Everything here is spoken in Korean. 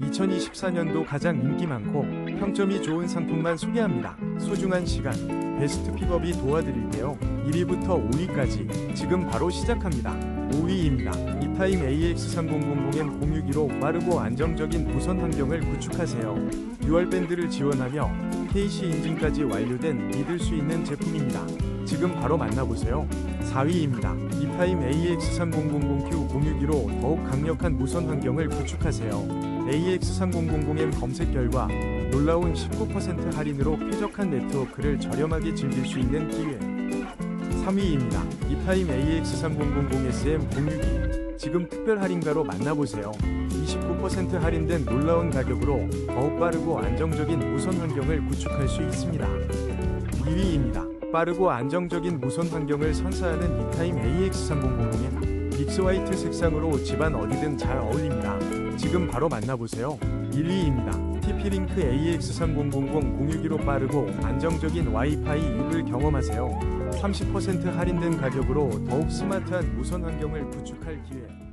2024년도 가장 인기 많고 평점이 좋은 상품만 소개합니다. 소중한 시간, 베스트 픽업이 도와드릴게요. 1위부터 5위까지 지금 바로 시작합니다. 5위입니다. 이타임 AX3000M 061로 빠르고 안정적인 무선 환경을 구축하세요. 듀얼 밴드를 지원하며 KC 인증까지 완료된 믿을 수 있는 제품입니다. 지금 바로 만나보세요. 4위입니다. 이타임 AX3000Q 061로 더욱 강력한 무선 환경을 구축하세요. AX3000M 검색 결과 놀라운 19% 할인으로 쾌적한 네트워크를 저렴하게 즐길 수 있는 기회. 3위입니다. 이타임 AX3000SM062 지금 특별 할인가로 만나보세요. 29% 할인된 놀라운 가격으로 더욱 빠르고 안정적인 무선 환경을 구축할 수 있습니다. 2위입니다. 빠르고 안정적인 무선 환경을 선사하는 이타임 AX3000은 믹스 화이트 색상으로 집안 어디든 잘 어울립니다. 지금 바로 만나보세요. 1위입니다. TP-링크 AX3000 061로 빠르고 안정적인 와이파이 6을 경험하세요. 30% 할인된 가격으로 더욱 스마트한 무선 환경을 구축할 기회.